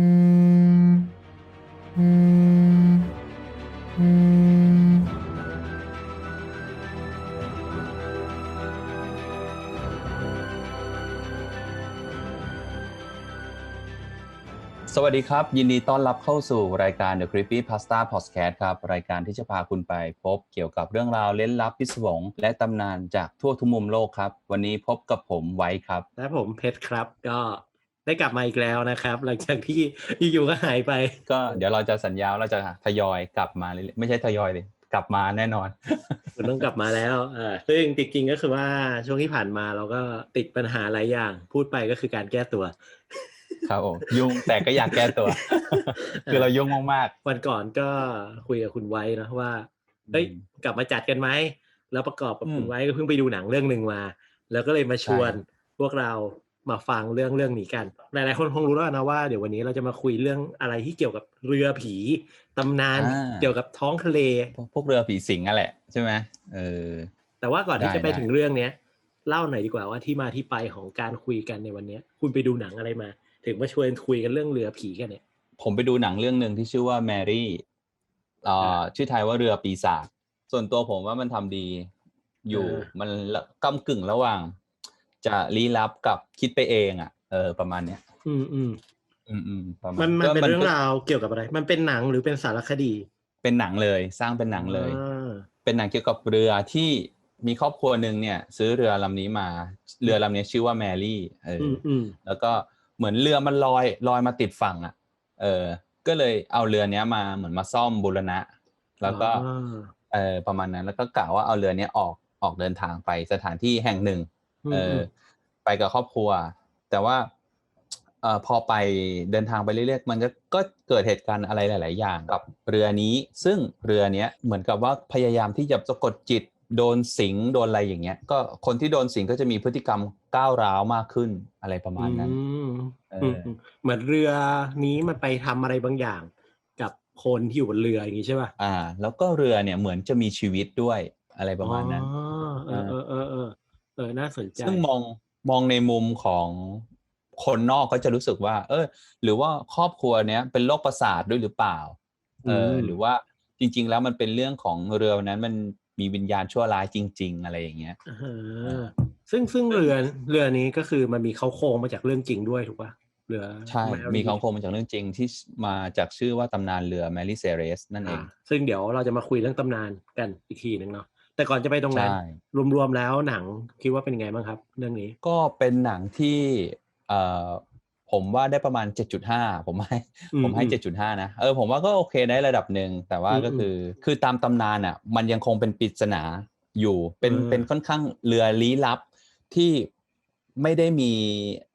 สวัสดีครับ ยินดีต้อนรับเข้าสู่รายการ The Creepy Pasta Podcast ครับ รายการที่จะพาคุณไปพบเกี่ยวกับเรื่องราวเล้นลับพิศวง และตำนานจากทั่วทุกมุมโลกครับ วันนี้พบกับผมไว้ครับ และผมเพชรครับก็ ได้กลับมาอีกแล้วนะครับ หลังจากที่อยู่ๆก็หายไป ก็เดี๋ยวเราจะสัญญาว่าเราจะทยอยกลับมาเรื่อยๆไม่ใช่ทยอยเลยกลับมาแน่นอนคุณต้องกลับมาแล้วอ่าซึ่งจริงๆก็คือว่าช่วงที่ผ่านมาเราก็ติดปัญหาหลายอย่าง พูดไปก็คือการแก้ตัว ครับผมยุ่งแต่ก็อยากแก้ตัว คือเรายุ่งมากวันก่อนก็คุยกับคุณไว้นะว่าๆเฮ้ยอืมกลับมาจัดกันไหมแล้วประกอบกับอืมคุณไว้ก็เพิ่งไปดูหนังเรื่องหนึ่งมา แล้วก็เลยมาชวนใช่พวกเรา มาฟังเรื่องเรื่องนี้กัน หลาย ๆ คนคงรู้แล้วนะว่าเดี๋ยววันนี้เราจะมาคุยเรื่องอะไรที่เกี่ยวกับเรือผีตำนานอ่าเกี่ยวกับท้องทะเล พวกพวกเรือผีสิงนั่นแหละใช่ไหมเออ แต่ว่าก่อนที่ได้จะไปได้ถึงเรื่องเนี้ยเล่าหน่อยดีกว่าว่าที่มาที่ไปของการคุยกันในวันเนี้ยคุณไปดูหนังอะไรมา ถึงมาชวนคุยกันเรื่องเรือผีกันเนี่ย ผมไปดูหนังเรื่องหนึ่งที่ชื่อว่าแมรี่อ่าชื่อไทยว่าเรือปีศาจส่วนตัวผมว่ามันทำดีอยู่มันละกำกึ่งระหว่าง จะลี้ลับกับคิดไปเองอะเออประมาณเนี้ยอืมอืมอืมอืมประมาณมันมันก็เป็นเรื่องก็ราวเกี่ยวกับอะไร มันเป็นหนังหรือเป็นสารคดี เป็นหนังเลยสร้างเป็นหนังเลยอ่าเป็นหนังเกี่ยวกับเรือที่มีครอบครัวหนึ่งเนี่ย ซื้อเรือลำนี้มา เรือลำนี้ชื่อว่าแมรี่เอออือมอืมแล้วก็เหมือนเรือมันลอยลอยมาติดฝั่งอะ เออ ก็เลยเอาเรือเนี้ยมาเหมือนมาซ่อมบูรณะ แล้วก็อ่าเออประมาณนั้นแล้วก็กะว่าเอาเรือเนี้ยออกออกเดินทางไปสถานที่แห่งหนึ่งอืม เอออไปกับครอบครัว แต่ว่าเอ่อพอไปเดินทางไปเรื่อยๆมันจะก็เกิดเหตุการณ์อะไรหลาย ๆ อย่างกับเรือนี้ ซึ่งเรือเนี้ยเหมือนกับว่าพยายามที่จะสะกดจิตโดนสิงโดนอะไรอย่างเงี้ย ก็คนที่โดนสิงก็จะมีพฤติกรรมก้าวร้าวมากขึ้นอะไรประมาณนั้นอืมเอออืมอืมเหมือนเรือนี้มันไปทำอะไรบางอย่าง กับคนที่อยู่บนเรืออย่างนี้ใช่ป่ะอ่า แล้วก็เรือเนี่ยเหมือนจะมีชีวิตด้วยอะไรประมาณนั้นอ๋อเออเออเออ เออเออน่าสนใจซึ่งมองมองในมุมของคนนอกก็จะรู้สึกว่า เออ หรือว่าครอบครัวเนี้ยเป็นโรคประสาทด้วยหรือเปล่าเออมหรือว่าจริง ๆ แล้วมันเป็นเรื่องของเรือนั้นมันมีวิญญาณชั่วร้ายจริง ๆ อะไรอย่างเงี้ยอ่าฮะซึ่งซึ่งเรือเรือนี้ก็คือมันมีเขาโครงมาจากเรื่องจริงด้วยถูกป่ะเรือใช่ Mary มีเขาโครงมาจากเรื่องจริงที่มาจากชื่อว่าตำนานเรือแมรี่เซเรสนั่นเองอ่าซึ่งเดี๋ยวเราจะมาคุยเรื่องตำนานกันอีกทีหนึ่งเนาะ แต่ก่อนจะไปตรงนั้นใช่รวมๆแล้วหนังคิดว่าเป็นไงบ้างครับ เรื่องนี้ก็เป็นหนังที่เอ่อผมว่าได้ประมาณ 7.5 ผมให้อืมผมให้อืม7.5 นะเออผมว่าก็โอเคได้ระดับหนึ่งแต่ว่าอืมก็คือคือตามตำนานอะ มันยังคงเป็นปริศนาอยู่เป็นเออเป็นค่อนข้างเรือลี้ลับที่ไม่ได้มี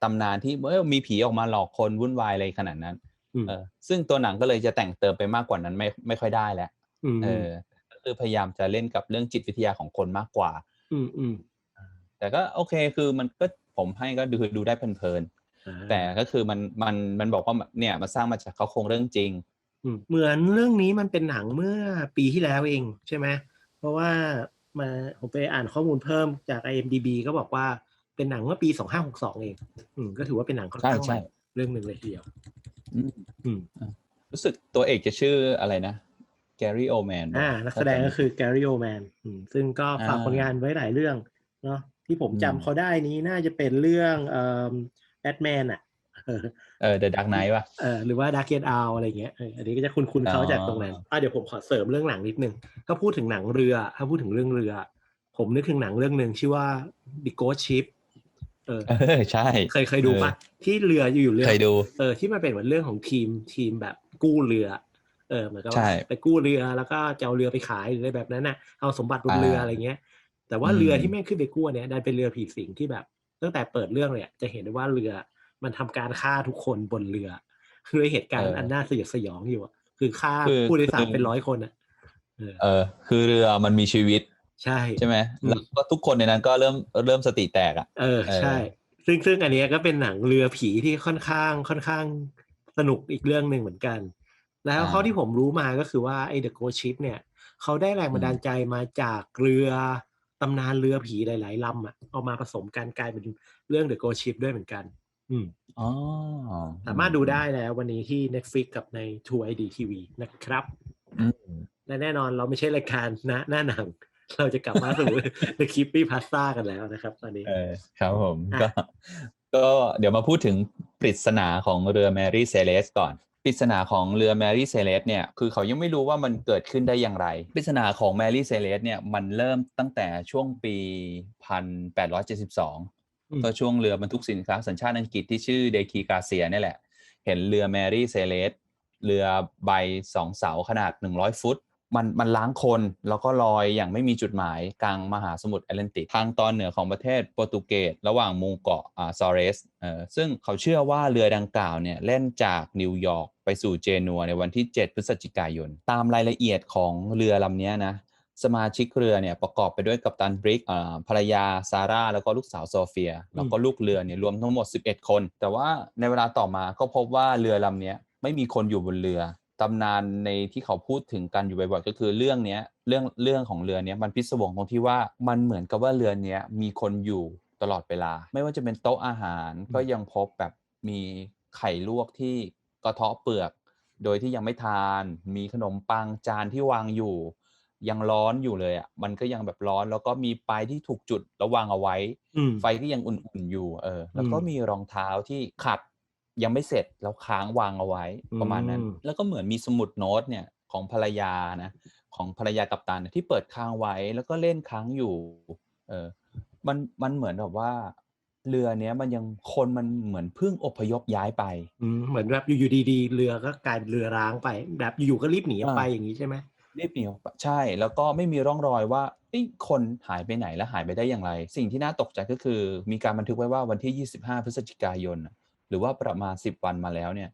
ตำนานที่เออมีผีออกมาหลอกคนวุ่นวายอะไรขนาดนั้นอืมเออซึ่งตัวหนังก็เลยจะแต่งเติมไปมากกว่านั้นไม่ไม่ค่อยได้แล้วอืมเออก็ คือพยายามจะเล่นกับเรื่องจิตวิทยาของคนมากกว่า อืมอืมแต่ก็โอเคคือมันก็ผมให้ก็ดูดูได้เพลินๆอ่าแต่ก็คือมันมันมันบอกว่าเนี่ยมันสร้างมาจากเขาโครงเรื่องจริงอืมเหมือนเรื่องนี้มันเป็นหนังเมื่อปีที่แล้วเองใช่ไหมเพราะว่ามาผมไปอ่านข้อมูลเพิ่มจาก IMDB ก็บอกว่าเป็นหนังเมื่อปี2562เองอืมก็ถือว่าเป็นหนังค่อนข้างใช่ใหม่เรื่องหนึ่งเลยทีเดียวอืมอืมรู้สึกตัวเอกจะชื่ออะไรนะ แกรี่โอแมนอ่านักแสดงก็คือ Gary Oldman อืมซึ่งก็ฝากอ่าผลงานไว้หลายเรื่องเนาะที่ผมอืมจำเขาได้นี้น่าจะเป็นเรื่องเอ่อแบทแมนอะเออเออ The Dark Knight ป่ะเออหรือว่า Dark Knight Out อะไรเงี้ยเอออันนี้ก็จะคุ้นๆเขาจากตรงนั้นอะเดี๋ยวผมขอเสริมเรื่องหนังนิดนึงถ้าพูดถึงหนังเรือ ถ้าพูดถึงเรื่องเรือ ผมนึกถึงหนังเรื่องหนึ่งชื่อว่า The Ghost Ship เออเออใช่ เคยเคยดูปะที่เรืออยู่ๆเรือเคยดูเออที่มันเป็นเหมือนเรื่องของทีมทีมแบบกู้เรือเออเหมือนกับใช่ว่าไปกู้เรือแล้วก็จะเอาเรือไปขายหรืออะไรแบบนั้นน่ะเอาสมบัติบนอ่าเรืออะไรเงี้ย แต่ว่าอืมเรือที่แม่งขึ้นไปกู้เนี่ยดันเป็นเรือผีสิงที่แบบ ตั้งแต่เปิดเรื่องเลยอะจะเห็นได้ว่าเรือมันทำการฆ่าทุกคนบนเรือคือเหตุการณ์อันน่าสยดสยองอยู่อะคือฆ่าผู้โดยสารเป็นร้อยคนอะเออเออ คือเรือมันมีชีวิต ใช่ใช่ไหมอืมแล้วก็ทุกคนในนั้นก็เริ่มเริ่มสติแตกอะเออเออใช่ ซึ่งซึ่งอันเนี้ยก็เป็นหนังเรือผีที่ค่อนข้างค่อนข้างสนุกอีกเรื่องหนึ่งเหมือนกัน แล้วอ่าข้อที่ผมรู้มาก็คือว่าไอ้ The Ghost Ship เนี่ยเขาได้แรงบันดาลใจมาจากเรือตำนานเรือผีหลายๆลำอะเอามาผสมกันกลายเป็นเรื่อง The Ghost Ship ด้วยเหมือนกันอือืมอ๋อสามารถดูได้แล้ววันนี้ที่ Netflix กับใน True ID TV นะครับอืมและแน่นอนเราไม่ใช่รายการนะหน้าหนัง เราจะกลับมาสู่ The Creepy Pasta กันแล้วนะครับ ตอนนี้เออครับผมอะก็ก็เดี๋ยวมาพูดถึงปริศนาของเรือแมรี่เซเลสก่อน ปริศนาของเรือแมรี่เซเลสเนี่ยคือเขายังไม่รู้ว่ามันเกิดขึ้นได้อย่างไรปริศนาของแมรี่เซเลสเนี่ยมันเริ่มตั้งแต่ช่วงปี 1872อืมก็ช่วงเรือบรรทุกสินค้าสัญชาติอังกฤษที่ชื่อเดคีกาเซียนี่แหละ เห็นเรือแมรี่เซเลสเรือใบสองเสาขนาด 100 ฟุต มันมันล้างคนแล้วก็ลอยอย่างไม่มีจุดหมายกลางมหาสมุทรแอตแลนติกทางตอนเหนือของประเทศโปรตุเกสระหว่างมูเกาะอ่าซอเรสเอ่อซึ่งเขาเชื่อว่าเรือดังกล่าวเนี่ยเล่นจากนิวยอร์กไปสู่เจนัวในวันที่ 7 พฤศจิกายน ตามรายละเอียดของเรือลำนี้นะสมาชิกเรือเนี่ยประกอบไปด้วยกัปตันบริกอ่าภรรยาซาร่า แล้วก็ลูกสาวโซเฟีย แล้วก็ลูกเรือเนี่ยรวมทั้งหมด 11 คน แต่ว่าในเวลาต่อมาก็พบว่าเรือลำนี้ไม่มีคนอยู่บนเรือ ตำนานในที่เขาพูดถึงกันอยู่บ่อยๆก็คือเรื่องเนี้ยเรื่องเรื่องของเรือเนี้ยมันพิศวงตรงที่ว่ามันเหมือนกับว่าเรือเนี้ยมีคนอยู่ตลอดเวลา ไม่ว่าจะเป็นโต๊ะอาหารก็ยังพบแบบมีไข่ลวกที่กระเทาะเปลือก โดยที่ยังไม่ทาน มีขนมปังจานที่วางอยู่ ยังร้อนอยู่เลยอะมันก็ยังแบบร้อนแล้วก็มีปลายที่ถูกจุดแล้ววางเอาไว้อืมไฟก็ยังอุ่นๆอยู่เออแล้วก็อืมมีรองเท้าที่ขัด ยังไม่เสร็จแล้วค้างวางเอาไว้ประมาณนั้นอืมแล้วก็เหมือนมีสมุดโน้ตเนี่ยของภรรยานะของภรรยากัปตันที่เปิดค้างไว้แล้วก็เล่นค้างอยู่ เออมันมันเหมือนแบบว่า เรือเนี้ยมันยังคนมันเหมือนเพิ่งอพยพย้ายไปอืมเหมือนแบบอยู่ๆดีๆเรือก็กลายเป็นเรือร้างไป แบบอยู่ๆก็รีบหนีออกไปอ่าอย่างนี้ใช่ไหมรีบหนีออกไปใช่ แล้วก็ไม่มีร่องรอยว่าเอ้ยคนหายไปไหนและหายไปได้อย่างไร สิ่งที่น่าตกใจก็คือ มีการบันทึกไว้ว่าวันที่ 25 พฤศจิกายนน่ะห รือว่าประมาณ10วันมาแล้วเนี่ย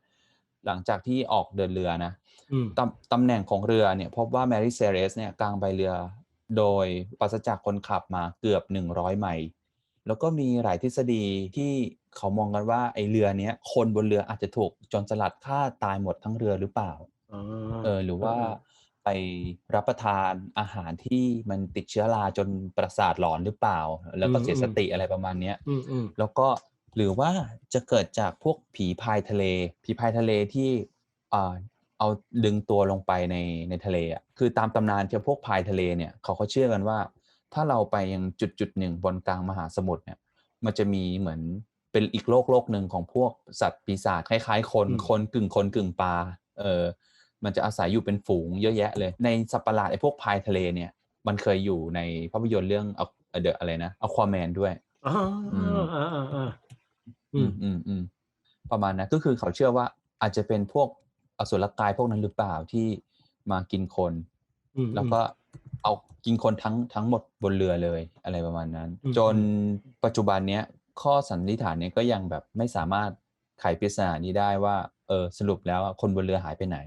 หลังจากที่ออกเดินเรือนะอืมตำตำแหน่งของเรือเนี่ย พบว่าแมรี่เซเรสเนี่ยกลางใบเรือโดยปราศจากคนขับมาเกือบ100ไมล์แล้วก็มีหลายทฤษฎีที่เขามองกันว่าไอเรือเนี้ยคนบนเรืออาจจะถูกโจนสลัดฆ่าตายหมดทั้งเรือหรือเปล่าอ๋อเออ หรือว่าไปรับประทานอาหารที่มันติดเชื้อราจนประสาทหลอนหรือเปล่า แล้วก็เสียสติอะไรประมาณเนี้ยอืมอืมแล้วก็ หรือว่าจะเกิดจากพวกผีพายทะเล ผีพายทะเลที่อ่าเอาดึงตัวลงไปในในทะเลอะคือตามตำนานที่พวกพายทะเลเนี่ยเขาเขาเชื่อกันว่า ถ้าเราไปยังจุดจุดหนึ่งบนกลางมหาสมุทรเนี่ยมันจะมีเหมือนเป็นอีกโลกโลกหนึ่งของพวกสัตว์ปีศาจคล้ายๆ คนอืมคนกึ่งคนกึ่งปลาเออมันจะอาศัยอยู่เป็นฝูงเยอะแยะเลย ในสัตว์ประหลาดไอ้พวกพายทะเลเนี่ยมันเคยอยู่ในภาพยนตร์เรื่องเดอะอะไรนะอควาแมนด้วย อ๋ออืมอ่าอ่าอ่าอือืมมอืมอืมประมาณนั้นก็คือเขาเชื่อว่าอาจจะเป็นพวกอสุรกายพวกนั้นหรือเปล่าที่มากินคนอืมแล้วก็เอากินคนทั้งทั้งหมดบนเรือเลยอะไรประมาณนั้นอืมจนปัจจุบันเนี้ยข้อสันนิษฐานเนี้ยก็ยังแบบไม่สามารถไขปริศนานี้ได้ว่าเออสรุปแล้วอะคนบนเรือหายไปไหน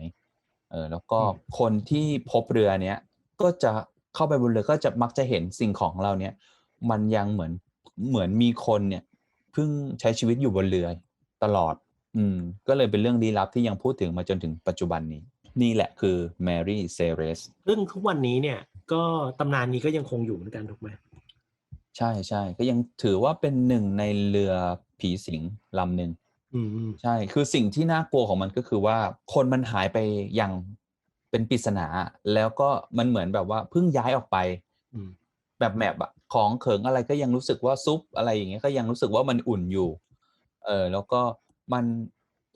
เออแล้วก็คนที่พบเรือเนี้ยก็จะเข้าไปบนเรือก็จะมักจะเห็นสิ่งของเราเนี้ยมันยังเหมือนเหมือนมีคนเนี่ย เพิ่งใช้ชีวิตอยู่บนเรือตลอด อืม ก็เลยเป็นเรื่องลี้ลับที่ยังพูดถึงมาจนถึงปัจจุบันนี้ นี่แหละคือแมรี่เซเรสซึ่งทุกวันนี้เนี่ย ก็ตำนานนี้ก็ยังคงอยู่เหมือนกันถูกไหมใช่ใช่ก็ยังถือว่าเป็นหนึ่งในเรือผีสิงลำหนึ่งอืมอืมใช่ คือสิ่งที่น่ากลัวของมันก็คือว่า คนมันหายไปอย่างเป็นปริศนา แล้วก็มันเหมือนแบบว่าเพิ่งย้ายออกไปอืม แบบแมบอะของเขิงอะไรก็ยังรู้สึกว่าซุปอะไรอย่างเงี้ยก็ยังรู้สึกว่ามันอุ่นอยู่ เออแล้วก็มัน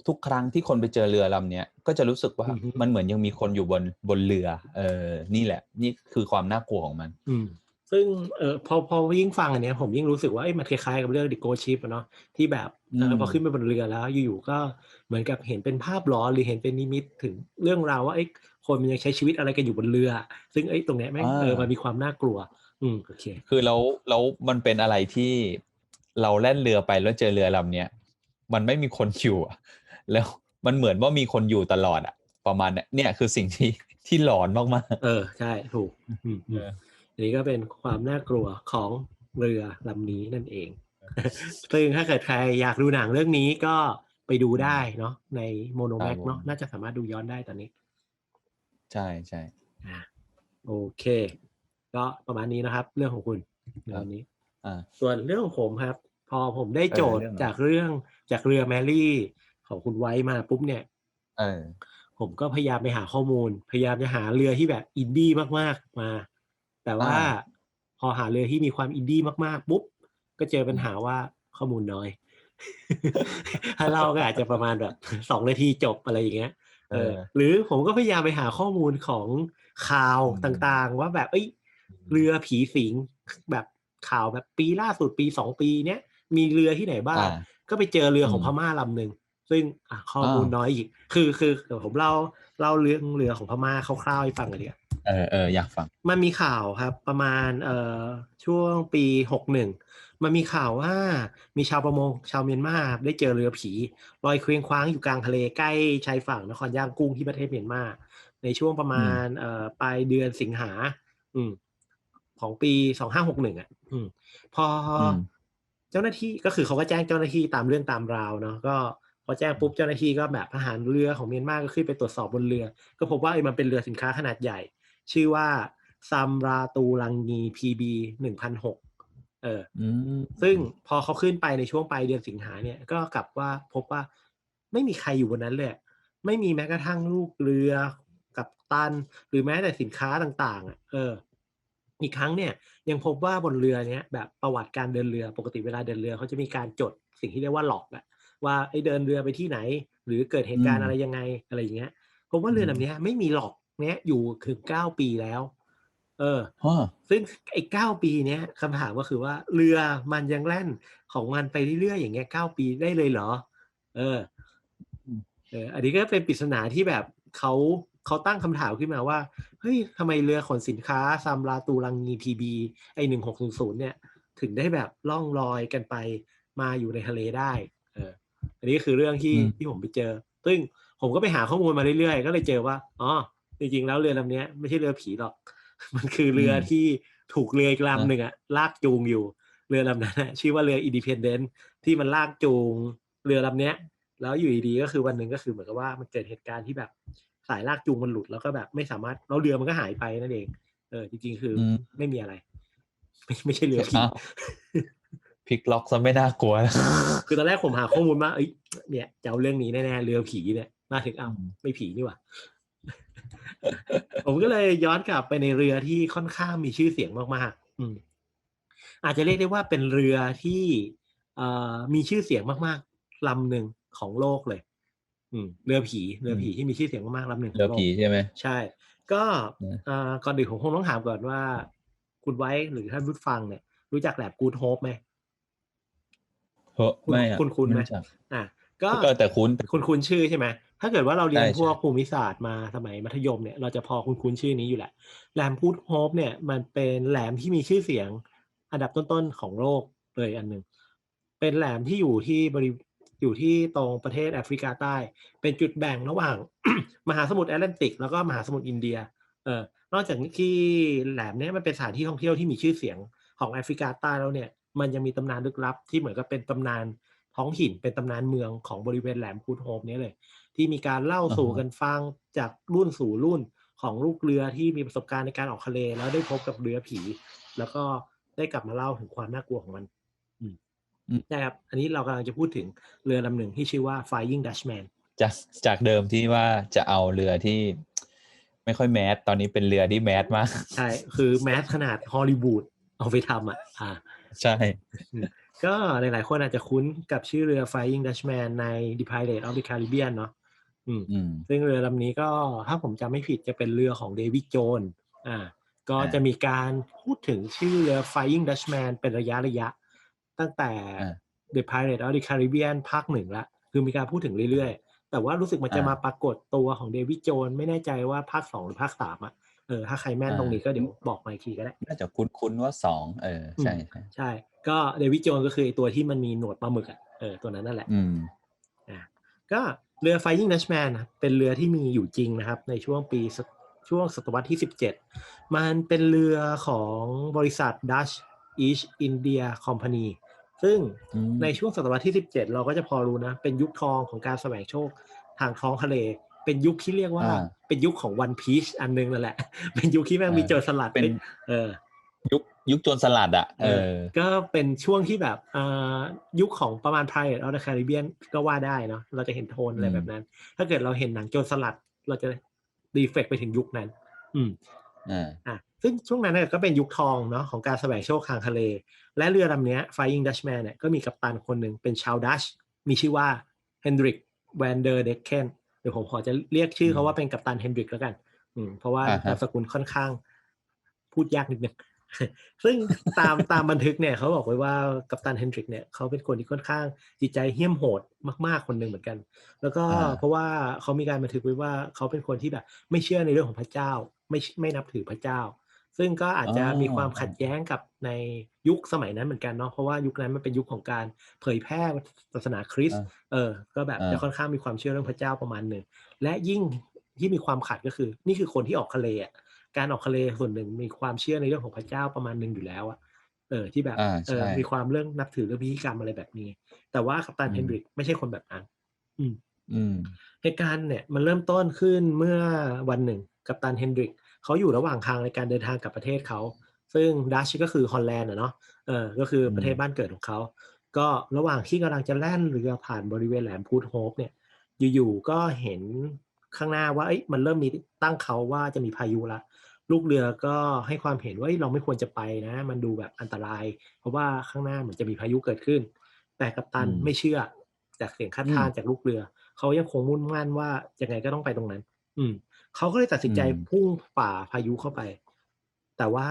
ทุกครั้งที่คนไปเจอเรือลำเนี้ยก็จะรู้สึกว่ามันเหมือนยังมีคนอยู่บนบนเรือ เออ นี่แหละ นี่คือความน่ากลัวของมัน อืมซึ่งเออพอพอยิ่งฟังอันเนี้ยผมยิ่งรู้สึกว่าเอ้ยมันคล้ายๆกับเรื่องดิโกชิปอะเนาะที่แบบเอออืมพอขึ้นไปบนเรือแล้ว อยู่ๆก็เหมือนกับเห็นเป็นภาพหลอนหรือเห็นเป็นนิมิตถึงเรื่องราวว่าเอ้ยคนมันยังใช้ชีวิตอะไรกันอยู่บนเรือ ซึ่งไอ้ยตรงเนี้ยแม่งเออมันมีความน่ากลัว อืมโอเค คือแล้วแล้วมันเป็นอะไรที่เราแล่นเรือไปแล้วเจอเรือลำเนี้ยมันไม่มีคนอยู่อะแล้วมันเหมือนว่ามีคนอยู่ตลอดอะประมาณเนี้ยเนี่ยคือสิ่งที่ที่หลอนมากเออใช่ถูกอืมอืมเอออันนี้ก็เป็นความน่ากลัวของเรือลำนี้นั่นเอง ซึ่งถ้าเกิดใครอยากดูหนังเรื่องนี้ก็ไปดูได้เนาะในโมโนแม็กเนาะน่าจะสามารถดูย้อนได้ตอนนี้ๆใช่ใช่อ่าโอเค ก็ประมาณนี้นะครับ เรื่องของคุณในวันนี้อ่า ส่วนเรื่องของผมครับ พอผมได้โจทย์เออเรื่องอะไร จากเรื่องจากเรือแมรี่ของคุณไว้มาปุ๊บเนี่ย เออ ผมก็พยายามไปหาข้อมูล พยายามจะหาเรือที่แบบอินดี้มากๆมา แต่ว่าอ่า พอหาเรือที่มีความอินดี้มากๆปุ๊บก็เจอปัญหาว่าข้อมูลน้อย ถ้าเล่าก็อาจจะประมาณแบบ สองนาทีจบอะไรอย่างเงี้ย เออ หรือผมก็พยายามไปหาข้อมูลของข่าวอืม ต่างๆ ว่าแบบเอ้ย เรือผีสิงแบบข่าวแบบปีล่าสุดปีสองปีเนี้ยมีเรือที่ไหนบ้างอ่าก็ไปเจอเรือของอืมพม่าลำหนึ่งซึ่งอะข้อมูลอ้าวน้อยอีก คือคือเดี๋ยวผมเล่าเล่าเรื่องเรือของพม่าคร่าวๆให้ฟังกันดีกว่าเออเอออยากฟัง มันมีข่าวครับ ประมาณเอ่อช่วงปีหกหนึ่งมันมีข่าวว่ามีชาวประมงชาวเมียนมาได้เจอเรือผีลอยเคว้งคว้างอยู่กลางทะเลใกล้ชายฝั่งนครย่างกุ้งที่ประเทศเมียนมาในช่วงประมาณเอ่อปลายเดือนสิงหา อืม ของปีสองห้าหกหนึ่งอะอืมพออมเจ้าหน้าที่ก็คือเขาก็แจ้งเจ้าหน้าที่ตามเรื่องตามราวเนาะก็พอแจ้งปุ๊บเจ้าหน้าที่ก็แบบทหารเรือของเมียนมาก็ขึ้นไปตรวจสอบบนเรือ ก็พบว่าเอ้ยมันเป็นเรือสินค้าขนาดใหญ่ ชื่อว่าซัมราตูลังงีพีบีหนึ่งพันหกเอออืมซึ่งพอเขาขึ้นไปในช่วงปลายเดือนสิงหาเนี่ยก็กลับว่าพบว่าไม่มีใครอยู่บนนั้นเลย ไม่มีแม้กระทั่งลูกเรือกับตัน หรือแม้แต่สินค้าต่าง ๆ อะ เออ อีกครั้งเนี่ยยังพบว่าบนเรือเนี้ยแบบประวัติการเดินเรือปกติเวลาเดินเรือเขาจะมีการจดสิ่งที่เรียกว่าหลอกอะว่าไอ้เดินเรือไปที่ไหน หรือเกิดเหตุการณ์อะไรยังไงอะไรอย่างเงี้ยผมว่าเรือลำเนี้ยไม่มีหลอกเนี้ยอยู่ถึงเก้าปีแล้ว เออฮะซึ่งไอ้เก้าปีเนี้ยคำถามก็คือว่าเรือมันยังแล่นของมันไปเรื่อยๆอย่างเงี้ยเก้าปีได้เลยเหรอ เออเอออันนี้ก็เป็นปริศนาที่แบบเขา เขาตั้งคำถามขึ้นมาว่า เฮ้ยทำไมเรือขนสินค้าซัมราตูลังงีพีบีไอหนึ่งหกศูนย์ศูนย์เนี่ย ถึงได้แบบล่องลอยกันไปมาอยู่ในทะเลได้ เออ อันนี้คือเรื่องที่อืมที่ผมไปเจอ ซึ่งผมก็ไปหาข้อมูลมาเรื่อยๆ ก็เลยเจอว่า อ๋อ จริงๆ แล้วเรือลำเนี้ยไม่ใช่เรือผีหรอก มันคือเรืออมที่ถูกเรืออีกนะลำหนึ่งอะลากจูงอยู่ เรือลำนั้นอะชื่อว่าเรืออินดิเพนเดนต์ที่มันลากจูงเรือลำเนี้ยแล้วอยู่ดีๆก็คือวันหนึ่งก็คือเหมือนกับว่ามันเกิดเหตุการณ์ที่แบบ สายลากจูงมันหลุดแล้วก็แบบไม่สามารถแล้วเรือมันก็หายไปนั่นเอง เออจริงๆคืออมไม่มีอะไร ไม่ไม่ใช่เรือผีอ้าวพลิกล็อกซะไม่น่ากลัวนะคือตอนแรกผมหาข้อมูลว่าเอ้ยเนี่ยจะเอาเรื่องนี้แน่ๆเรือผีเนี่ยมาถึงอ้าวอืมไม่ผีนี่หว่าผมก็เลยย้อนกลับไปในเรือที่ค่อนข้างมีชื่อเสียงมากๆอืม อาจจะเรียกได้ว่าเป็นเรือที่เอ่อมีชื่อเสียงมากๆลำหนึ่งของโลกเลย อืมเรือผีเรือผีที่มีชื่อเสียงมากๆลำหนึ่งขเรือองโลก ผีใช่ไหม ใช่ ก็นะ เอ่อก่อนอื่นผมคงต้องถามก่อนว่า คุณไว้หรือท่านผู้ฟังเนี่ย รู้จักแหลบกูดโฮปไหมเฮ้ยไม่อะคุณคุณไหมรู้จักอะ ก็เออแต่คุ้น คุณคุ้นชื่อใช่ไหม ถ้าเกิดว่าเราเรียนใช่พวกใช่ภูมิศาสตร์มาสมัยมัธยมเนี่ย เราจะพอคุ้นคุ้นชื่อนี้อยู่แหละแหลมพูดโฮปเนี่ย มันเป็นแหลมที่มีชื่อเสียง อันดับต้นๆของโลกเลยอันหนึ่งเป็นแหลมที่อยู่ที่บริ อยู่ที่ตรงประเทศแอฟริกาใต้ เป็นจุดแบ่งระหว่าง มหาสมุทรแอตแลนติก แล้วก็มหาสมุทรอินเดียเออนอกจากที่แหลมเนี้ยมันเป็นสถานที่ท่องเที่ยวที่มีชื่อเสียงของแอฟริกาใต้แล้วเนี่ย มันยังมีตำนานลึกลับ ที่เหมือนกับเป็นตำนานท้องถิ่นเป็นตำนานเมืองของบริเวณแหลมพูดโฮปเนี้เลย ที่มีการเล่าสู่กันฟังจากรุ่นสู่รุ่นของลูกเรือที่มีประสบการณ์ในการออกทะเลแล้วได้พบกับเรือผี แล้วก็ได้กลับมาเล่าถึงความน่ากลัวของมัน นะครับ อันนี้เรากำลังจะพูดถึงเรือลำหนึ่งที่ชื่อว่า Flying Dutchman จากจากเดิมที่ว่าจะเอาเรือที่ไม่ค่อยแมสตอนนี้เป็นเรือที่แมสมาก ใช่ คือแมสขนาดฮอลลีวูดเอาไปทำอะ อ่า ใช่ ก็หลายๆคนอาจจะคุ้นกับชื่อเรือ Flying Dutchman ใน The Pirates of the Caribbean เนาะอืมอืมซึ่งเรือลำนี้ก็ถ้าผมจำไม่ผิดจะเป็นเรือของเดวิดโจน อ่า ก็อ่าจะมีการพูดถึงชื่อเรือ Flying Dutchman เป็นระยะระยะ ตั้งแต่อ่า The Pirates of the Caribbean ภาคหนึ่งละ คือมีการพูดถึงเรื่อยๆ แต่ว่ารู้สึกมันจะอ่ามมาปรากฏตัวของเดวิดโจนไม่แน่ใจว่าภาคสองหรือภาคสามอะเออถ้าใครแม่นอ่าตรงนี้ก็เดี๋ยวบอกมาอีกทีก็ได้ น่าจะคุ้นคุ้นๆว่าสองเออใช่ใช่ใช่ ก็เดวิดโจนก็คือไอตัวที่มันมีหนวดปลาหมึกอะเออตัวนั้นนั่นแหละอืมอะก็เรือ Flying Dutchman นะเป็นเรือที่มีอยู่จริงนะครับ ในช่วงปีศตช่วงศตวรรษที่ 17 มันเป็นเรือของบริษัท Dutch East India Company ซึ่งอืมในช่วงศตวรรษที่ 17 เราก็จะพอรู้นะ เป็นยุคทองของการแสวงโชคทางท้องทะเล เป็นยุคที่เรียกว่าอ่าเป็นยุคของ One Piece อันนึงนั่นแหละ เป็นยุคที่แม่งมีโจรสลัดเป็นเออยุคยุคโจรสลัดอะเออ ก็เป็นช่วงที่แบบอ่ายุคของประมาณ Pirates of the Caribbean ก็ว่าได้เนาะเราจะเห็นโทนอะไรอืมแบบนั้น ถ้าเกิดเราเห็นหนังโจรสลัด เราจะรีเฟกไปถึงยุคนั้น อืมอ่าอะ ซึ่งช่วงนั้นเนี่ยก็เป็นยุคทองเนาะของการแสวงโชคทางทะเล และเรือลำเนี้ย Flying Dutchman เนี่ยก็มีกัปตันคนหนึ่งเป็นชาวดัช มีชื่อว่า Hendrik van der Decken เดี๋ยวผมขอจะเรียกชื่อเขาว่าเป็นกัปตันเฮนดริกแล้วกัน อืมเพราะว่าอ่าฮะนามสกุลค่อนข้าง พูดยากนิดนึงซึ่งตามตามบันทึกเนี่ยเขาบอกไว้ว่ากัปตันเฮนดริกเนี่ยเขาเป็นคนที่ค่อนข้างจิตใจเหี้ยมโหดมากๆคนหนึ่งเหมือนกัน แล้วก็อ่าเพราะว่าเขามีการบันทึกไว้ว่าเขาเป็นคนที่แบบ ไม่เชื่อในเรื่องของพระเจ้า ไม่ไม่นับถือพระเจ้า ซึ่งก็อาจจะมีความขัดแย้งกับในยุคสมัยนั้นเหมือนกันเนาะเพราะว่ายุคนั้นมันเป็นยุคของการเผยแพร่ศาสนาคริสต์อ่าเออ ก็แบบอ่าจะค่อนข้างมีความเชื่อเรื่องพระเจ้าประมาณหนึ่งและยิ่งที่มีความขัดก็คือ นี่คือคนที่ออกทะเลอะการออกทะเลส่วนหนึ่งมีความเชื่อในเรื่องของพระเจ้าประมาณหนึ่งอยู่แล้วอะเออที่แบบอ่าเออใช่มีความเรื่องนับถือเรื่องพิธีกรรมอะไรแบบนี้ แต่ว่ากัปตันอืมเฮนดริกไม่ใช่คนแบบนั้น อืม อืมเหตุการณ์เนี่ยมันเริ่มต้นขึ้นเมื่อวันหนึ่งกัปตันเฮนดริก เขาอยู่ระหว่างทางในการเดินทางกลับประเทศเขา ซึ่งดัชก็คือฮอลแลนด์อะเนาะเออก็คือประเทศบ้านเกิดของเขาก็ระหว่างที่กำลังจะแล่นเรือผ่านบริเวณแหลมพูดโฮปเนี่ย อยู่ๆก็เห็นข้างหน้าว่าเอ้ยมันเริ่มมีตั้งเขาว่าจะมีพายุละลูกเรือก็ให้ความเห็นว่าเอ้ยเราไม่ควรจะไปนะ มันดูแบบอันตราย เพราะว่าข้างหน้าเหมือนจะมีพายุเกิดขึ้น แต่กัปตันอืมไม่เชื่อ จากเสียงคัดค้านอืมจากลูกเรือ เขายังคงมุ่งมั่นว่ายังไงก็ต้องไปตรงนั้น อืม เขาก็เลยตัดสินใจอืมพุ่งฝ่าพายุเข้าไป แต่ว่า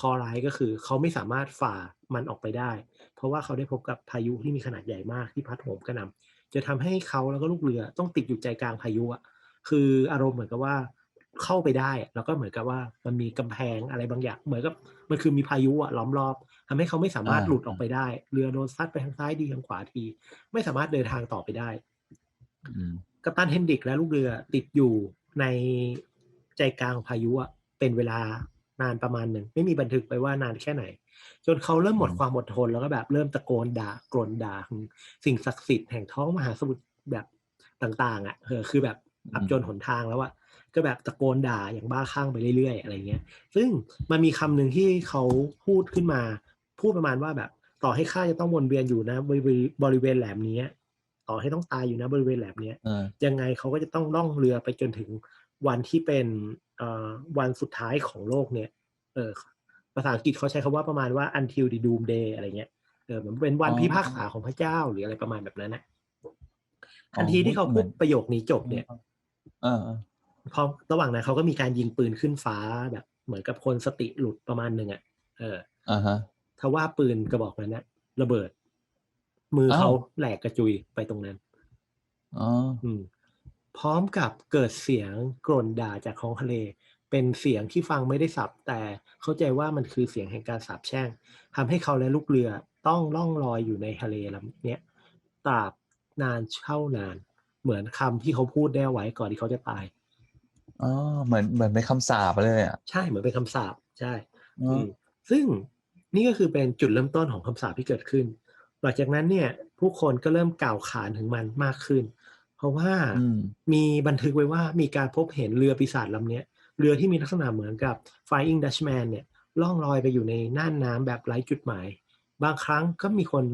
ข้อร้ายก็คือเขาไม่สามารถฝ่ามันออกไปได้ เพราะว่าเขาได้พบกับพายุที่มีขนาดใหญ่มากที่พัดโหมกระหน่ำจะทำให้เขาแล้วก็ลูกเรือต้องติดอยู่ใจกลางพายุอะคืออารมณ์เหมือนกับว่าเข้าไปได้อะแล้วก็เหมือนกับว่ามันมีกำแพงอะไรบางอย่าง เหมือนกับมันคือมีพายุอะล้อมรอบทำให้เขาไม่สามารถอ่าหลุดออกไปได้ เรือโดนซัดไปทางซ้ายดีทางขวาที ไม่สามารถเดินทางต่อไปได้อืมกัปตันเฮนดริกและลูกเรือติดอยู่ ในใจกลางของพายุอะเป็นเวลานานประมาณหนึ่งไม่มีบันทึกไปว่านานแค่ไหน จนเขาเริ่มหมดอืมความอดทนแล้วก็แบบเริ่มตะโกนด่ากรนด่าสิ่งศักดิ์สิทธิ์แห่งท้องมหาสมุทรแบบต่างๆอะเออคือแบบอับจนหนทางแล้วอะก็แบบตะโกนด่าอย่างบ้าคลั่งไปเรื่อยๆอะไรเงี้ย ซึ่งมันมีคำหนึ่งที่เขาพูดขึ้นมา พูดประมาณว่าแบบต่อให้ข้าจะต้องวนเวียนอยู่นะบริเวณบริเวณแหลมนี้ ต่อให้ต้องตายอยู่นะบริเวณแหลมเนี้ยเออยังไงเขาก็จะต้องล่องเรือไปจนถึงวันที่เป็นเอ่อวันสุดท้ายของโลกเนี่ย เออภาษาอังกฤษเขาใช้คำว่าประมาณว่า until the doomsday อะไรเงี้ยเออเหมือนเป็นวันอ๋อพิพากษาของพระเจ้าหรืออะไรประมาณแบบนั้นนะอ๋อทันทีที่เขาเหมืพูอดนประโยคนี้จบเนี่ยเออเออพอระหว่างนั้นเขาก็มีการยิงปืนขึ้นฟ้าแบบ เหมือนกับคนสติหลุดประมาณหนึ่งอะเอออ่าฮะถ้าว่าปืนกระบอกนั้นนะระเบิด มืออ้าวเขาแหลกกระจุยไปตรงนั้น อ๋อ อืม พร้อมกับเกิดเสียงกร่นด่าจากท้องทะเล เป็นเสียงที่ฟังไม่ได้สับ แต่เข้าใจว่ามันคือเสียงแห่งการสาปแช่งทำให้เขาและลูกเรือต้องล่องลอยอยู่ในทะเลลำเนี้ยตราบนานเช่านาน เหมือนคำที่เขาพูดได้เอาไว้ก่อนที่เขาจะตาย อ๋อ เหมือน เหมือนเป็นคำสาปเลยอะใช่เหมือนเป็นคำสาปใช่ อ๋ออืมซึ่งนี่ก็คือเป็นจุดเริ่มต้นของคำสาปที่เกิดขึ้น หลังจากนั้นเนี่ยผู้คนก็เริ่มกล่าวขานถึงมันมากขึ้น เพราะว่าอืมมีบันทึกไว้ว่ามีการพบเห็นเรือปีศาจลำเนี้ยเรือที่มีลักษณะเหมือนกับ Flying Dutchman เนี่ยล่องลอยไปอยู่ในน่านน้ำแบบไร้จุดหมาย บางครั้งก็มีคน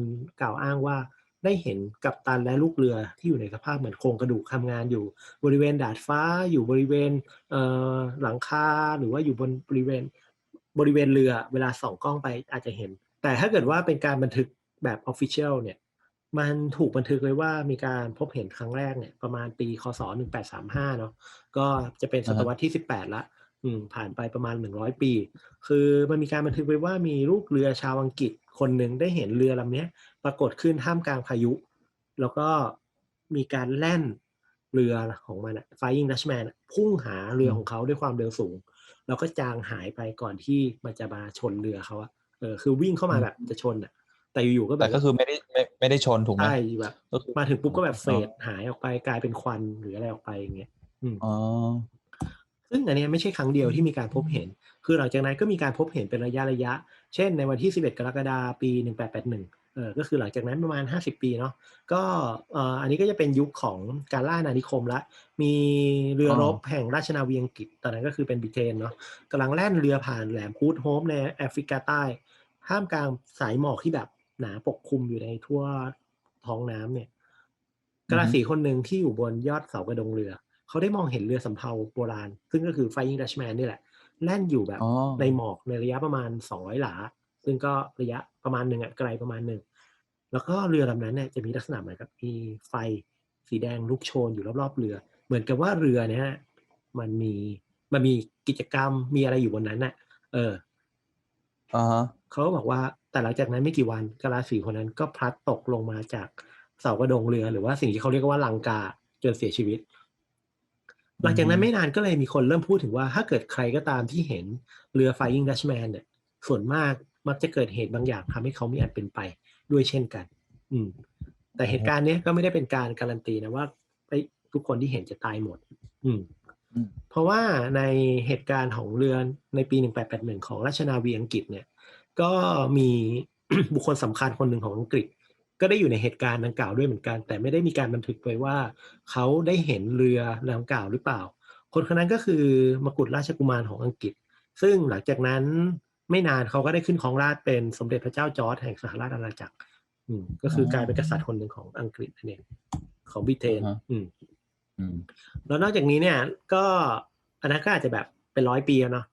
กล่าวอ้างว่าได้เห็นกัปตันและลูกเรือที่อยู่ในสภาพเหมือนโครงกระดูกทำงานอยู่ บริเวณดาดฟ้าอยู่บริเวณเอ่อหลังคาหรือว่าอยู่บนบริเวณบริเวณเรือเวลาส่องกล้องไปอาจจะเห็น แต่ถ้าเกิดว่าเป็นการบันทึก แบบ Official เนี่ยมันถูกบันทึกไว้ว่ามีการพบเห็นครั้งแรกเนี่ยประมาณปีคศ1835เนาะก็จะเป็นศตวรรษที่ 18 ละอืมผ่านไปประมาณ 100 ปี คือมันมีการบันทึกไว้ว่ามีลูกเรือชาวอังกฤษคนหนึ่งได้เห็นเรือลำนี้ปรากฏขึ้นท่ามกลางพายุ แล้วก็มีการแล่นเรือของมันอะ Flying Dutchman พุ่งหาเรือของเขาด้วยความเร็วสูง แล้วก็จางหายไปก่อนที่มันจะมาชนเรือเขาอะเออคือวิ่งเข้ามาแบบจะชนอะ แต่อยู่ๆก็แบแต่บก็คือไม่ได้ไม่ไม่ได้ชนถูกไหมใช่แบบก็คือมาถึงปุ๊บก็แบบเฟดหายออกไปกลายเป็นควันหรืออะไรออกไปอย่างเงี้ยอืมอ๋อซึ่งอันเนี้ยไม่ใช่ครั้งเดียวที่มีการพบเห็น คือหลังจากนั้นก็มีการพบเห็นเป็นระยะระยะ เช่นในวันที่ 11 กรกฎาคมปี 1881 เออก็คือหลังจากนั้นประมาณ 50 ปีเนาะ ก็เอ่ออันนี้ก็จะเป็นยุคของการล่าอาณานิคมละ มีเรือรบแห่งราชนาวีอังกฤษ ตอนนั้นก็คือเป็นบริเตนเนาะกำลังแล่นเรือผ่านแหลมพูดโฮปในแอฟริกาใต้ท่ามกลางสายหมอกที่แบบ หนาปกคลุมอยู่ในทั่วท้องน้ำเนี่ยกระสีคนหนึ่งที่อยู่บนยอดเสากระดงเรือ เขาได้มองเห็นเรือสำเภาโบราณ ซึ่งก็คือ Flying Dutchman นี่แหละ แล่นอยู่แบบอ๋อในหมอกในระยะประมาณ200หลา ซึ่งก็ระยะประมาณหนึ่งอะไกลประมาณหนึ่ง แล้วก็เรือลำนั้นเนี่ยจะมีลักษณะเหมือนกับมีไฟสีแดงลุกโชนอยู่รอบๆเรือ เหมือนกับว่าเรือเนี่ยมันมีมันมีกิจกรรมมีอะไรอยู่บนนั้นน่ะ เอออ่าฮะ เขาก็บอกว่าแต่หลังจากนั้นไม่กี่วันกะลาสีคนนั้นก็พลัดตกลงมาจากเสากระดงเรือ หรือว่าสิ่งที่เขาเรียกว่าลังกาจนเสียชีวิต หลังจากนั้นไม่นานก็เลยมีคนเริ่มพูดถึงว่า ถ้าเกิดใครก็ตามที่เห็นเรือ Flying Dutchman เนี่ย ส่วนมากมักจะเกิดเหตุบางอย่างทำให้เขามีอันเป็นไปด้วยเช่นกัน อืม แต่เหตุการณ์เนี้ยก็ไม่ได้เป็นการการันตีนะว่าไอ้ยทุกคนที่เห็นจะตายหมดอืมอืม เพราะว่าในเหตุการณ์ของเรือในปี 1881 ของราชนาวีอังกฤษเนี่ย ก็มีบุคคลสำคัญคนหนึ่งของอังกฤษ ก็ได้อยู่ในเหตุการณ์ดังกล่าวด้วยเหมือนกัน แต่ไม่ได้มีการบันทึกไว้ว่า เขาได้เห็นเรือดังกล่าวหรือเปล่า คนคนนั้นก็คือมกุฎราชกุมารของอังกฤษ ซึ่งหลังจากนั้นไม่นานเขาก็ได้ขึ้นของราชย์เป็นสมเด็จพระเจ้าจอร์จแห่งสหราชอาณาจักร อืมก็คืออ๋อกลายเป็นกษัตริย์คนหนึ่งของอังกฤษนั่นเองของบริเตนอ่าฮะอืมอืมแล้วนอกจากนี้เนี่ย ก็อันนั้นก็อาจจะแบบเป็นร้อยปีแล้วเนาะ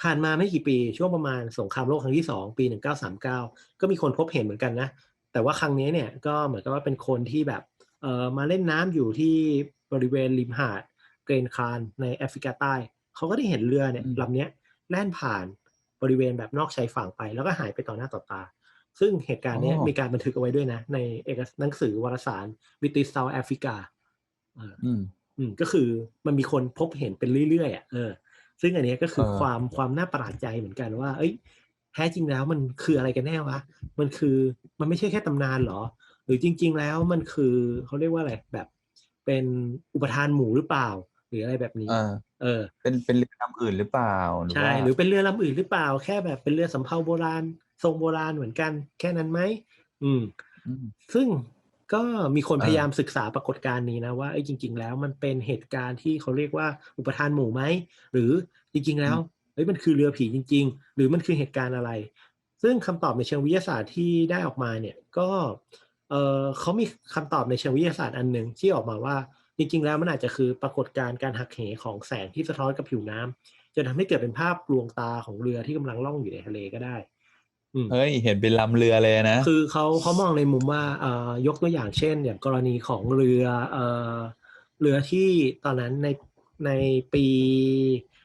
ผ่านมาไม่กี่ปีช่วงประมาณสงครามโลกครั้งที่สองปีหนึ่งเก้าสามเก้าก็มีคนพบเห็นเหมือนกันนะ แต่ว่าครั้งนี้เนี่ยก็เหมือนกับว่าเป็นคนที่แบบเอ่อมาเล่นน้ำอยู่ที่บริเวณริมหาดเกรนคารในแอฟริกาใต้ เขาก็ได้เห็นเรือเนี่ยอืมลำเนี้ยแล่นผ่านบริเวณแบบนอกชายฝั่งไป แล้วก็หายไปต่อหน้าต่อตา ซึ่งเหตุการณ์เนี้ยมีการบันทึกเอาไว้ด้วยนะ ในเอกสารหนังสือวารสารวิติสเซาแอฟริกาอืมอืมก็คือมันมีคนพบเห็นเป็นเรื่อยๆอะเออ ซึ่งอันเนี้ยก็คือเออความความน่าประหลาดใจเหมือนกันว่า เอ้ยแท้จริงแล้วมันคืออะไรกันแน่วะ มันคือมันไม่ใช่แค่ตำนานเหรอ หรือจริง ๆ แล้วมันคือเขาเรียกว่าอะไรแบบเป็นอุปทานหมู่หรือเปล่า หรืออะไรแบบนี้ เออเออเป็นเป็นเรือลำอื่นหรือเปล่าหรือใช่ว่าหรือเป็นเรือลำอื่นหรือเปล่า แค่แบบเป็นเรือสำเภาโบราณ ทรงโบราณเหมือนกัน แค่นั้นไหมอืมอืมซึ่ง ก็มีคนเออพยายามศึกษาปรากฏการณ์นี้นะว่าเอ้ยจริง ๆ แล้วมันเป็นเหตุการณ์ที่เขาเรียกว่าอุปทานหมู่ไหมหรือจริง ๆ แล้วเอ้ยมันคือเรือผีจริง ๆ หรือมันคือเหตุการณ์อะไร ซึ่งคำตอบในเชิงวิทยาศาสตร์ที่ได้ออกมาเนี่ยก็เออเขามีคำตอบในเชิงวิทยาศาสตร์อันหนึ่งที่ออกมาว่าจริง ๆ แล้วมันอาจจะคือปรากฏการณ์การหักเหของแสงที่สะท้อนกับผิวน้ำจนทำให้เกิดเป็นภาพลวงตาของเรือที่กำลังล่องอยู่ในทะเลก็ได้อืม เฮ้ยเห็นเป็นลำเรือเลยนะ คือเขาเขามองในมุมว่าเอ่อยกตัวอย่างเช่น อย่างกรณีของเรือเอ่อเรือที่ตอนนั้นในในปี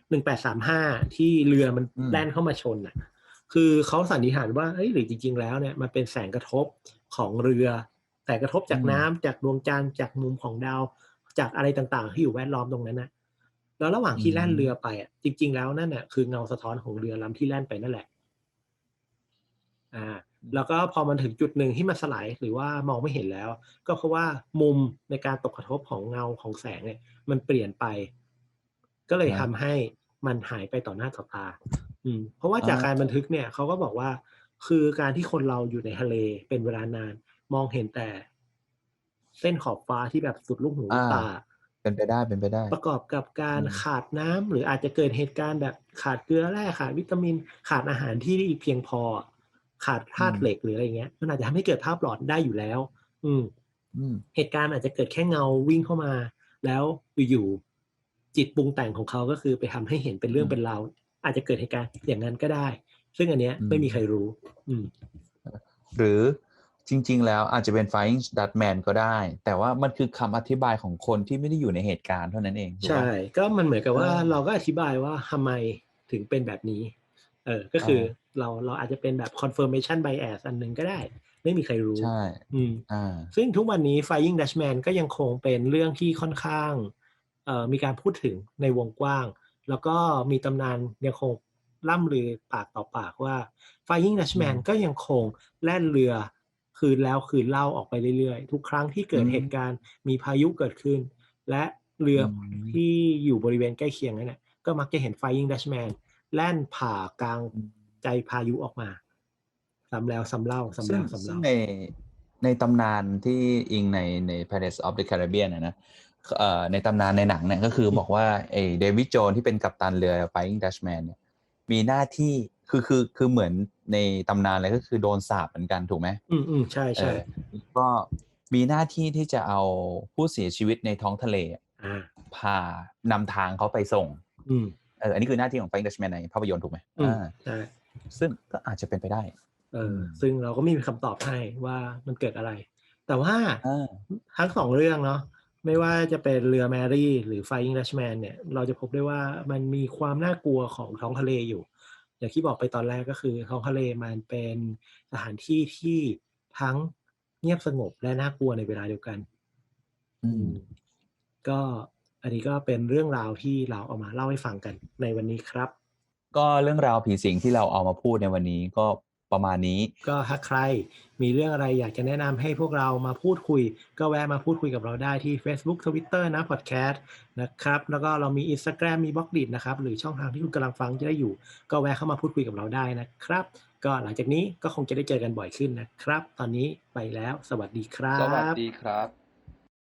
หนึ่งแปดสามห้าที่เรือมันอืมแล่นเข้ามาชนอะ คือเขาสันนิษฐานว่าเอ้ยหรือจริง ๆ แล้วเนี่ยมันเป็นแสงกระทบของเรือแสงกระทบจากน้ำจากดวงจันทร์จากมุมของดาวจากอะไรต่างๆ ที่อยู่แวดล้อมตรงนั้นนะแล้วระหว่างที่แล่นเรือไปอะจริง ๆ แล้วนั่นน่ะคือเงาสะท้อนของเรือลำที่แล่นไปนั่นแหละ อ่าแล้วก็พอมันถึงจุดหนึ่งที่มันสลายหรือว่ามองไม่เห็นแล้ว ก็เพราะว่ามุมในการตกกระทบของเงาของแสงเนี่ย มันเปลี่ยนไป ก็เลยครัทำบให้มันหายไปต่อหน้าต่อตา อืม เพราะว่าจากอ่าการบันทึกเนี่ยเขาก็บอกว่า คือการที่คนเราอยู่ในทะเลเป็นเวลานาน มองเห็นแต่ เส้นขอบฟ้าที่แบบสุดลูกหูลูกตาเป็นไปได้เป็นไปได้ ประกอบกับการอืมขาดน้ำหรืออาจจะเกิดเหตุการณ์แบบขาดเกลือแร่ขาดวิตามิน ขาดอาหารที่เพียงพอ ขาดธาตุเหล็กหรืออะไรเงี้ยมันอาจจะทำให้เกิดภาพหลอนได้อยู่แล้วอืมอืมเหตุการณ์อาจจะเกิดแค่เงาวิ่งเข้ามา แล้วอยู่ๆจิตปรุงแต่งของเขาก็คือไปทำให้เห็นเป็นเรื่องอืมเป็นราวอาจจะเกิดเหตุการณ์อย่างนั้นก็ได้ ซึ่งอันเนี้ยอืมไม่มีใครรู้ อืม หรือจริง ๆ แล้วอาจจะเป็น Flying Dutchman ก็ได้ แต่ว่ามันคือคำอธิบายของคนที่ไม่ได้อยู่ในเหตุการณ์เท่านั้นเองถูกใช่ปะก็มันเหมือนกับว่าเออเราก็อธิบายว่าทำไมถึงเป็นแบบนี้เออ ก็คือเราเราอาจจะเป็นแบบ confirmation bias อันหนึ่งก็ได้ ไม่มีใครรู้ ใช่ อืมอ่า ซึ่งทุกวันนี้ Flying Dutchman ก็ยังคงเป็นเรื่องที่ค่อนข้างเอ่อมีการพูดถึงในวงกว้าง แล้วก็มีตำนานยังคงล่ำลือปากต่อปากว่า Flying Dutchman อืมก็ยังคงแล่นเรือคืนแล้วคืนเล่าออกไปเรื่อยๆ ทุกครั้งที่เกิดอืมเหตุการณ์มีพายุเกิดขึ้น และเรืออมที่อยู่บริเวณใกล้เคียงนั่นแหละก็มักจะเห็น Flying Dutchman แล่นผ่ากลางอืมใจพายุออกมาซ้ำแล้วซ้ำเล่าซ้ำซึ่งแล้วซ้ำซึ่เล่างในในตำนานที่อิงในใน Pirates of the Caribbean นะนะเอ่อในตำนานในหนังเนี่ยก็คือบอกว่าไอ้เดวิดโจนที่เป็นกัปตันเรือ Flying Dutchman เนี่ยมีหน้าที่คือคือคือเหมือนในตำนานเลยก็คือโดนสาปเหมือนกันถูกไหมอืมอืมใช่ใช่เออก็มีหน้าที่ที่จะเอาผู้เสียชีวิตในท้องทะเลอะอ่าพานำทางเขาไปส่งอืม เอออันนี้คือหน้าที่ของ Flying Dutchman ในภาพยนตร์ถูกไหมอืมอ่าใช่ซึ่งก็อาจจะเป็นไปได้เอออมซึ่งเราก็ไม่มีคำตอบให้ว่ามันเกิดอะไร แต่ว่าอ่าทั้งสองเรื่องเนาะไม่ว่าจะเป็นเรือแมรี่หรือ Flying Dutchman เนี่ย เราจะพบได้ว่ามันมีความน่ากลัวของท้องทะเลอยู่ อย่างที่บอกไปตอนแรกก็คือท้องทะเลมันเป็นสถานที่ที่ทั้งเงียบสงบและน่ากลัวในเวลาเดียวกัน อืม ก็ อันนี้ก็เป็นเรื่องราวที่เราเอามาเล่าให้ฟังกันในวันนี้ครับ ก็เรื่องราวผีสิงที่เราเอามาพูดในวันนี้ก็ประมาณนี้ ก็ถ้าใครมีเรื่องอะไรอยากจะแนะนำให้พวกเรามาพูดคุย ก็แวะมาพูดคุยกับเราได้ที่ Facebook Twitter นะ Podcast นะครับ แล้วก็เรามี Instagram มีบล็อกดินะครับ หรือช่องทางที่คุณกำลังฟังจะได้อยู่ ก็แวะเข้ามาพูดคุยกับเราได้นะครับ ก็หลังจากนี้ก็คงจะได้เจอกันบ่อยขึ้นนะครับ ตอนนี้ไปแล้ว สวัสดีครับ สวัสดีครับ